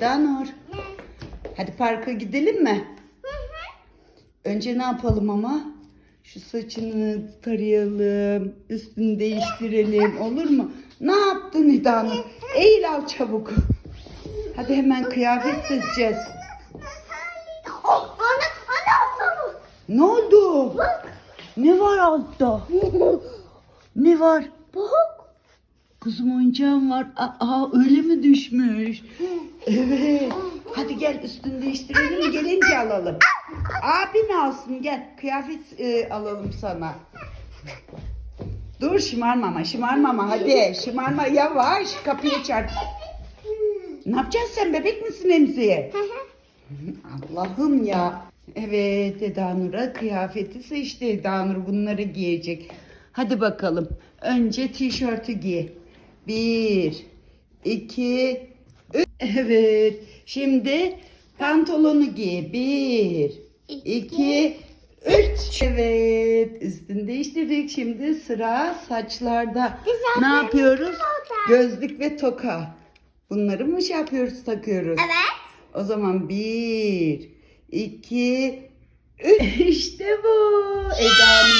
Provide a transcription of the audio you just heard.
Danur. Hadi parka gidelim mi? Önce ne yapalım ama? Şu saçını tarayalım, üstünü değiştirelim olur mu? Ne yaptın Hidanur? Eğil al çabuk. Hadi hemen kıyafet seçeceğiz. Ne oldu? Ne var altta? Ne var? Bak. Kızım oyuncağım var. Aa öyle mi düşmüş? Evet. Hadi gel üstünü değiştirelim gelince alalım. Abin alsın gel. Kıyafet e, alalım sana. Dur şımarma ama şımarma ama hadi. Şımarma yavaş kapıya çarp. Ne yapacaksın sen bebek misin emziğe? Allah'ım ya. Evet Eda Nur'a kıyafeti seçti Eda Nur bunları giyecek. Hadi bakalım. Önce tişörtü giy. Bir, iki, üç. Evet. Şimdi pantolonu giy. Bir, iki, üç. Evet. Üstünü değiştirdik. Şimdi sıra saçlarda. Güzel Ne yapıyoruz? Gözlük ve toka. Bunları mı şey yapıyoruz, takıyoruz? Evet. O zaman bir, iki, üç. İşte bu. Eda Nur hazır.